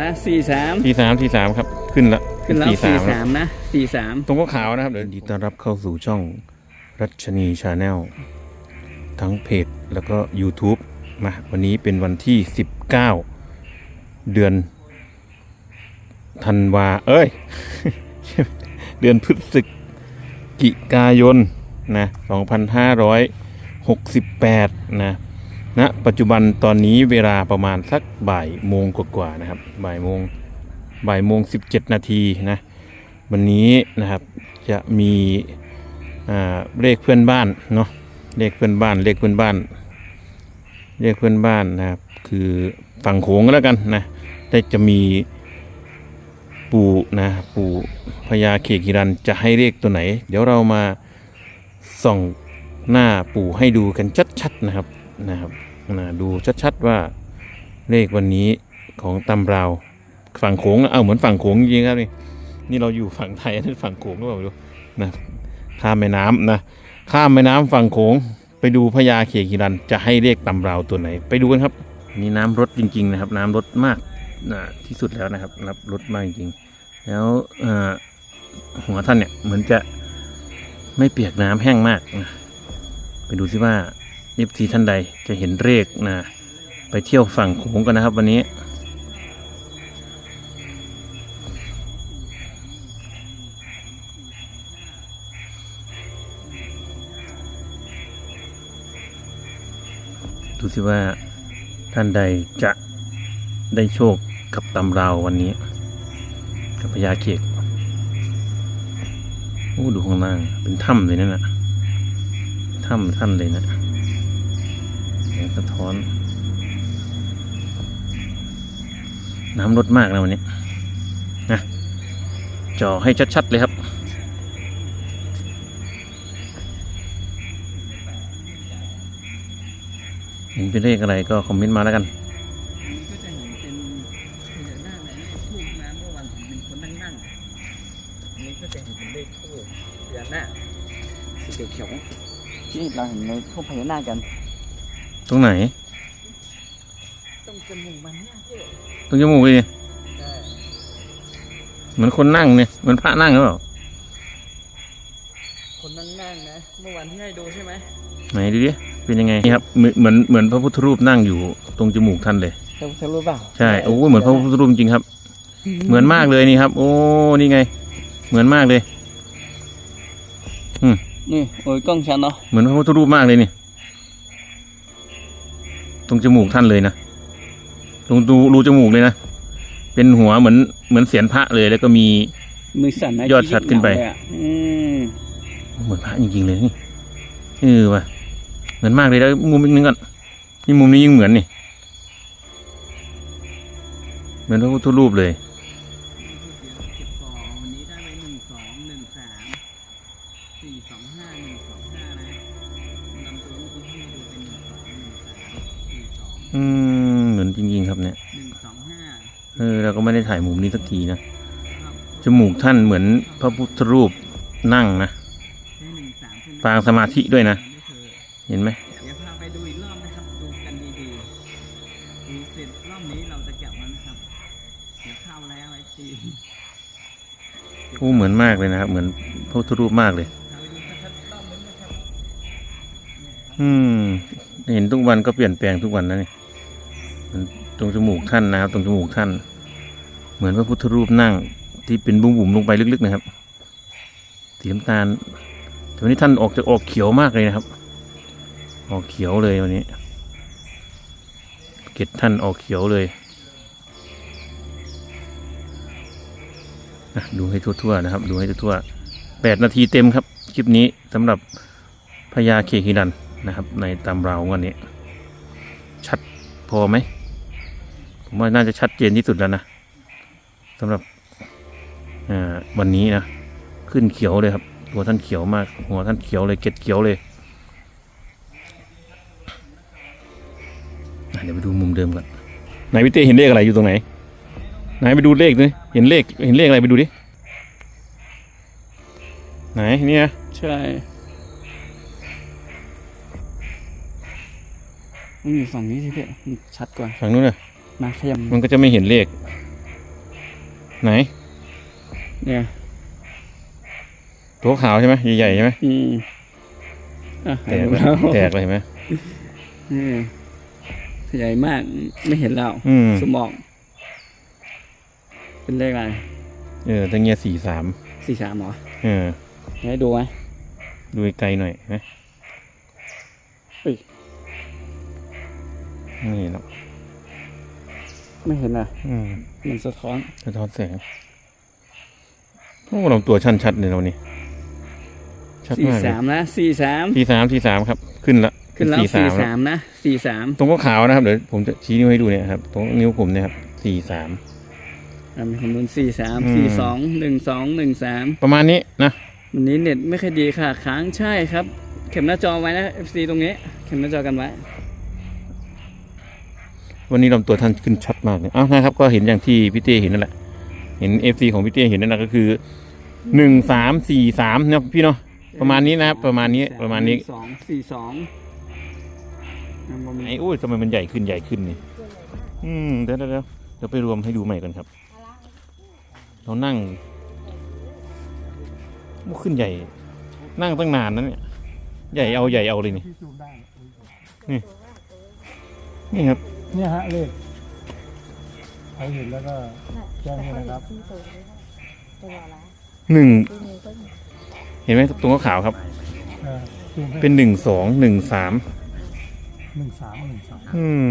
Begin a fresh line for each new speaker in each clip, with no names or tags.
นะสี่สาม
ทีสามทีสามครับ ขึ้นละ
ขึ้นแล้ว
สี่
สี่
สาม
สามนะสี่สาม
ตรงก็ขาวนะครับเดี๋ยวดีต้อนรับเข้าสู่ช่องรัชนีชาแนลทั้งเพจแล้วก็ YouTube มาวันนี้เป็นวันที่ 19 เดือนธันวา เอ้ย เดือนพฤศจิกายนนะ 2568 นะ ณปัจจุบันตอนนี้เวลาประมาณสักบ่ายโมงกว่าๆนะครับบ่ายโมงบ่ายโมง17นาทีนะวันนี้นะครับจะมีอ่าเลขเพื่อนบ้านเนาะเลขเพื่อนบ้านเลขเพื่อนบ้านเลขเพื่อนบ้านนะครับคือฝั่งโขงแล้วกันนะได้จะมีปู่นะปู่พญาเขกิรันจะให้เลขตัวไหน เดี๋ยวเรามาส่องหน้าปู่ให้ดูกันชัดๆนะครับ นะครับนะดูชัดๆว่าเลขวันนี้ของตำราฝั่งโขงเอาเหมือนฝั่งโขงจริงครับนี่นี่เราอยู่ฝั่งไทยนั่นฝั่งโขงหรือเปล่าไม่รู้นะข้ามแม่น้ำนะข้ามแม่น้ำฝั่งโขงไปดูพญาเขกิรันจะให้เลขตำราตัวไหน ไปดูกันครับ นี่น้ำรถจริง ๆ นะครับ น้ำรถมากนะที่สุดแล้วนะครับนับรถมากจริงๆแล้วหัวท่านเนี่ยเหมือนจะไม่เปียกน้ำแห้งมากนะไปดูซิว่า เอฟซีท่านใดจะเห็นเลขนะไปเที่ยวฝั่งโขงกันนะครับวันนี้ ดูสิว่าท่านใดจะได้โชคกับตำราววันนี้ กับพญาเขกโอ้ดูข้างล่างเป็นถ้ำเลยนั่นนะถ้ำท่านเลยนะ แสงสะท้อน น้ำลดมากนะวันนี้นะจอให้ชัด ๆ เลยครับเห็นเป็นเลขอะไรก็คอมเมนต์มาแล้วกัน
อันนี้ก็จะเห็นเป็นพญานาคในเลขทูบนะเมื่อวันผมเป็นคนนั่งนั่งๆอันนี้ก็จะเห็นเป็นเลขทูบพญานาคสีเขียวๆนี่เราเห็นในทูบพญานาคกัน
ตรงไหน
ตรงจมูกมันเนี่ยพี่
ตรงจมูกเลย
ใช่
เหมือนคนนั่งเนี่ยเหมือนพระนั่งหรือเปล่า
คนนั่งนั่งๆนะเมื่อวันที่ให้ดูใช่ไหม
ไหนดูดิเป็นยังไงนี่ครับเหมือนเหมือนเหมือนพระพุทธรูปนั่งอยู่ตรงจมูกท่านเลย
เธอจะรู้เปล่า
ใช่โอ้เหมือนพระพุทธรูปจริงครับ เหมือนมากเลยนี่ครับ โอ้นี่ไง เหมือนมากเลย
นี่โอ้ยกล้องชันเนาะ
เหมือนพระพุทธรูปมากเลยนี่ ตรงจมูกท่านเลยนะตรงรูรูจมูกเลยนะเป็นหัวเหมือนเหมือนเสียนพระเลยแล้วก็มี
มือสั่นนะ
ยอดชัดขึ้นไป
เลยอะอืม
เหมือนพระจริงๆเลยนี่เออว่ะเหมือนมากเลยแล้วมุมอีกนึงก่อนนี่มุมนี้ยิ่งเหมือนนี่เหมือนพระพุทธรูปเลย
เก็บกองวันนี้ได้ไปหนึ่งสองหนึ่งสามสี่สองห้าหนึ่งสองห้านะนำตัวลูกที่ให้ดูเป็นหนึ่งสองหนึ่งสามสี่สอง
อืมเหมือนจริงๆครับเนี่ย
หนึ่งสองห้า
เออเราก็ไม่ได้ถ่ายมุมนี้สักทีนะ
ครับ
จมูกท่านเหมือนพระพุทธรูปนั่งนะ
ได้หนึ่งสามใช่ไหม
ปางสมาธิด้วยนะ
ไม่เคย
เห็นไหม
เดี๋ยวพาไปดูอีกรอบนะครับดูกันดีๆดูเสร็จรอบนี้เราจะกลับมันนะครับเดี๋ยวเข้าแล้วไอซี
โอ้เหมือนมากเลยนะครับ เหมือนพระพุทธรูปมากเลย
พาไปดูชัดๆรอบนึงนะครับ
อืม เห็นทุกวันก็เปลี่ยนแปลงทุกวันนะนี่มันตรงจมูกท่านนะครับ ตรงจมูกท่าน เหมือนพระพุทธรูปนั่งที่เป็นบุ้มบุ๋มๆลงไปลึกๆนะครับสีน้ำตาลแต่วันนี้ท่านออกจะออกเขียวมากเลยนะครับ ออกเขียวเลยวันนี้ เกล็ดท่านออกเขียวเลยอะดูให้ทั่วๆนะครับ ดูให้ทั่วๆแปดนาทีเต็มครับ คลิปนี้สำหรับพญาเคหิดันนะครับ ในตำราววันนี้ ชัดพอไหมผมว่าน่าจะชัดเจนที่สุดแล้วนะ สำหรับอ่าวันนี้นะขึ้นเขียวเลยครับ ตัวท่านเขียวมาก หัวท่านเขียวเลยเกล็ดเขียวเลยอะเดี๋ยวไปดูมุมเดิมก่อนไหนพี่เต้เห็นเลขอะไรอยู่ตรงไหนไหนไปดูเลขดิเห็นเลขเห็นเลขอะไรไปดูดิไหนเนี่ย
ใช่มันอยู่ฝั่งนี้สิพี่มันชัดกว่า
ฝั่งนู้นน่ะ
มาขยับ
มันก็จะไม่เห็นเลข ไหน
เนี่ย
ตัวขาวใช่ไหมใหญ่ๆใช่ไหม
อืมอะ
แตก
หาย
เลย
แล้ว
แตกเลยเห็นไหม
อืมใหญ่มากไม่เห็นแล้ว
อืม
สมอง เป็นเลขอะไร
เออตั้งเงี้ยสี่สาม
สี่สามเหรอ
เออ
ให้ดูไหม
ดูไกลๆหน่อยนะ
เอ้ย
นี่เนาะ
ไม่เห็นอะ
อืม
มันสะท้อน
สะท้อนแสงโอ้ลำตัวชันชัดเลยเรานี่ชัด
สี่
มากเลย
สามนะสี่สาม
ทีสามทีสามครับ ขึ้นละ
ขึ้นแล้ว
สี่
สี่
สาม
สามนะสี่สาม
ตรงก็ขาวนะครับเดี๋ยวผมจะชี้นิ้วให้ดูเนี่ยครับตรงนิ้วผมเนี่ยครับสี่สาม
อ่ามีคำนวณสี่สาม
อืม
สี่สองหนึ่งสองหนึ่งสาม
ประมาณนี้นะ
วันนี้เน็ตไม่ค่อยดีค่ะ ค้างใช่ครับ เข็มหน้าจอไว้นะ FC ตรงนี้ เข็มหน้าจอกันไว้
วันนี้ลำตัวท่านขึ้นชัดมากเลยอ้าวนะครับ ก็เห็นอย่างที่พี่เต้เห็นนั่นแหละ เห็นเอฟซีของพี่เต้เห็นนั่นแหละก็คือหนึ่งสามสี่สามเนาะพี่เนาะประมาณนี้นะครับ ประมาณนี้ประมาณนี้
สองสี่สองอะบ่มี
ไอ้โอ้ยทำไมมันใหญ่ขึ้นใหญ่ขึ้นนี่อืมเดี๋ยวเดี๋ยวเดี๋ยวเดี๋ยวไปรวมให้ดูใหม่กันครับ เรานั่งมันขึ้นใหญ่ นั่งตั้งนานนั้นเนี่ย ใหญ่เอาใหญ่เอาเลยนี่
ที่ซูมได้
นี่ครับ
เนี่ยฮะเลขใครเห็นแล้วก็แจ้งด้วยนะครับ
ตัวละ
หนึ่ง
ตัวนี้ก็
เห็นไหมตรงขาวๆครับ
เออซูมให้
เป็นหนึ่งสองหนึ่งสาม
หนึ่งสามหนึ่งสาม
อืม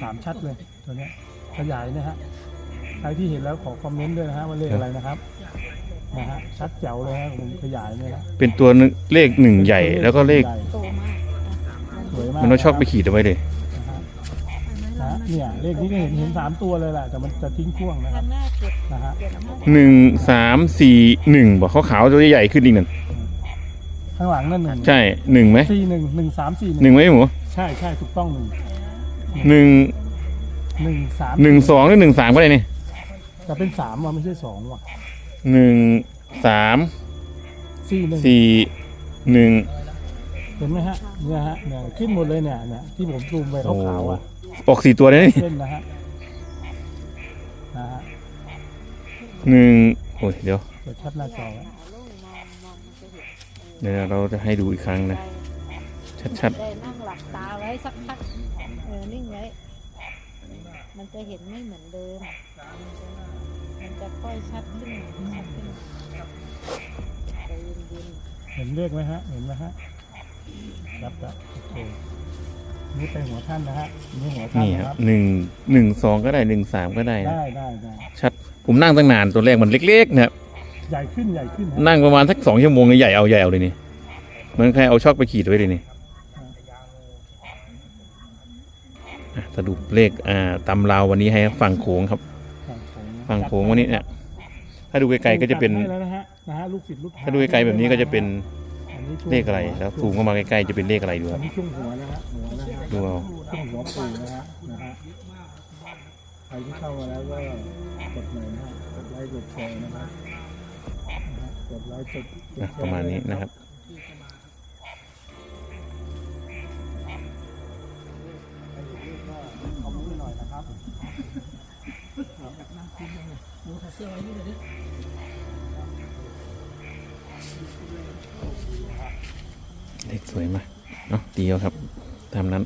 สามชัดเลยตัวเนี้ยขยายนะฮะใครที่เห็นแล้วขอคอมเมนต์ด้วยนะฮะว่าเลขอะไรนะครับนะฮะชัดแจ๋วเลยฮะผมขยายเนี่ยนะ
เป็นตัวหนึ่งเลขหนึ่งใหญ่ แล้วก็เลข
ใหญ่
โตมาก
สวยมาก
มันเอาชอบไปขีดเอาไว้เลย
นะฮะนะฮะ เนี่ยเลขนี้ก็เห็นเห็นสามตัวเลยแหละแต่มันจะทิ้งพ่วงนะค
ข้า
รับ
งหน้าเก็บ
นะฮะ
เก็บมาก
หนึ่งสามสี่หนึ่งบอกขาวๆตัวใหญ่ขึ้นอีกหนึ่ง
ข้างหลังนั่นหนึ่ง
ใช่หนึ่งไหม
สี่หนึ่งหนึ่งสามสี่
หนึ่งไหมหมู
ใช่ใช่ถูกต้องหนึ่ง
หนึ่ง
หนึ่งสาม
หนึ่งสองหรือหนึ่งสามก็ได้นี่
จะเป็นสามว่ะไม่ใช่สองว่ะ
หนึ่งสาม
สี่หนึ่ง
สี่หนึ่ง
เห็นไหมฮะเนี่ยฮะเนี่ยขึ้นหมดเลยเนี่ยเนี่ยที่ผมซูมไปขาวๆอะ
อ อกสี่ตัวเลยนี่
เส้นนะฮะนะฮะ
หนึ่งโอ้ยเดี๋ยว
เปิดชัดหน้าจอไว้
ๆลูกมองมองมันจะเห็น
เดี๋ยวเราจะให้ดูอีกครั้งนะ ชัด
ได้นั่งหลับตาไว้สักพักเออนิ่งไว้ มันจะเห็นไม่เหมือนเดิม มันจะค่อยชัดขึ้นชัดขึ้นใจเย็น
เห็นเลขไหมฮะ เห็นไหมฮะรับแล้วโอเค นี่ไปหัวท่านนะฮะนี่หัว
ๆ
ท่าน
นี่
นะ
ค
ค
รั
รั
บบหนึ่งหนึ่งสองก็ได้หนึ่งสามก็ได้นะ
ได้ได้ได้
ชัดผมนั่งตั้งนานตัวแรกมันเล็กๆนะครับ
ใหญ่ขึ้นใหญ่ขึ้นฮะ
นั่งประมาณสักสองชั่วโมงเลยใหญ่เอาใหญ่เอาเลยนี่เหมือนใครเอาช็อกไปขีดไว้เลยนี่อะสรุปเลขอ่าตำราววันนี้ให้ฝั่งโขงครับฝั่งโขงวันนี้เนี่ยถ้าดูไกลๆก็จะเป็น
จัดให้แล้วนะฮะนะฮะลูกศิษย์ลูกห
ถ้าดูไกลๆแบบนี้ก็จะเป็น
อันนี้ช่วง
เลขอะไรแล้วซูมเข้ามาใกล้ๆจะเป็นเลขอะไรดูค
อั
รั
น
บ
นี้ช่วงหัวนะฮะหัวนะฮะ
ดูเอา
ช่วงหัวปู่นะฮะนะฮะใครที่เข้ามาแล้วก็กดหน่อยนะฮะกดไลค์กดแชร์นะครับนะฮะกดไลค์กดกด
นะ
แช
ประมาณนี้นะครับ
คอมเมนต์หน่อยนะครับ
เลขสวยมากเนาะดีแล้วครับ ตามนั้น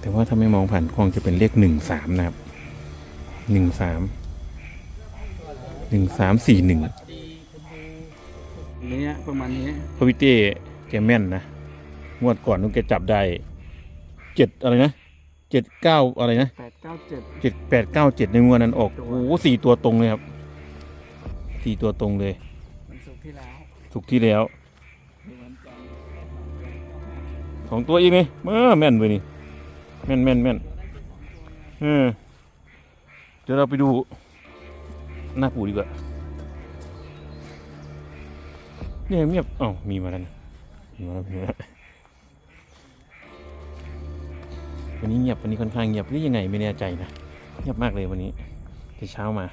แต่ว่าถ้าไม่มองผ่านกล้องจะเป็นเลขหนึ่งสามนะครับหนึ่งสามหนึ่งสามสี่หนึ่ง
นี้ประมาณนี้
พระวิเต้แกแม่นนะงวดก่อนนุ้งแกจับได้เจ็ดอะไรนะเจ็ดเก้าอะไรนะ
แปดเก้าเจ็ด
เจ็ดแปดเก้าเจ็ดในงวดนั้นออกโอ้โหสี่ตัวตรงเลยครับสี่ตัวตรงเลย
วันศุกร์ที่แล้ว
ถูกที่แล้วสองตัวอีกนี่เออแม่นไปนี่แม่นแม่นแม่นเออเดี๋ยวเราไปดูหน้าปูดีกว่าเนี่ยเงียบอ๋อมีมาแล้วนะมีมาแล้วมีมาแล้ววันนี้เงียบวันนี้ค่อนข้างเงียบหรือยังไงไม่แน่ใจนะเงียบมากเลยวันนี้แต่เช้ามา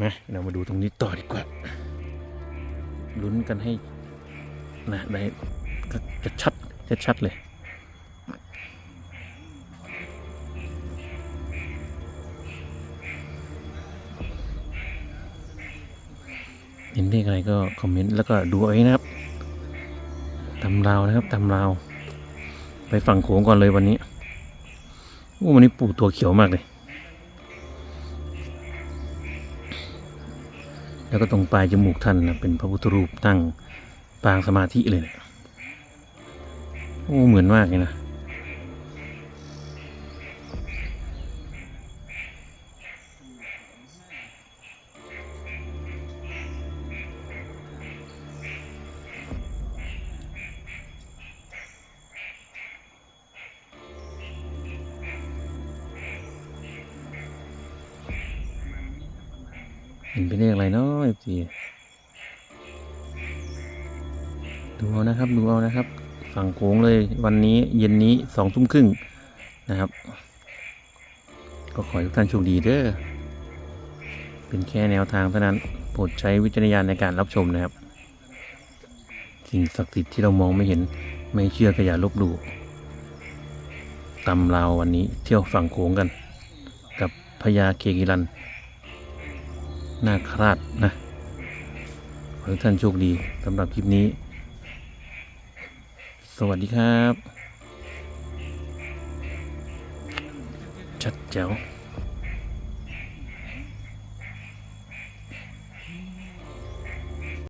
มาเรามาดูตรงนี้ต่อดีกว่า ลุ้นกันให้นะได้จะชัดจะชัดเลย เห็นเลขอะไรก็คอมเมนต์แล้วก็ดูเอาเองนะครับตำราวนะครับตำราว ไปฝั่งโขงก่อนเลยวันนี้วันนี้ปูตัวเขียวมากเลย แล้วก็ตรงปลายจมูกท่านนะเป็นพระพุทธรูปตั้งปางสมาธิเลยนะโอ้เหมือนมากเลยนะ เห็นเป็นเลขอะไรเนาะเอฟซีดูเอานะครับ ดูเอานะครับ ฝั่งโค้งเลยวันนี้เย็นนี้สองทุ่มครึ่งนะครับ ก็ขอให้ทุกท่านโชคดีเด้อเป็นแค่แนวทางเท่านั้นโปรดใช้วิจารณญาณในการรับชมนะครับ สิ่งศักดิ์สิทธิ์ที่เรามองไม่เห็นไม่เชื่อก็อย่าลบหลู่ตำราววันนี้เที่ยวฝั่งโค้งกัน กับพญาเคกิรัน นาคราชนะขอให้ท่านโชคดีสำหรับคลิปนี้ สวัสดีครับ ชัดแจ๋ว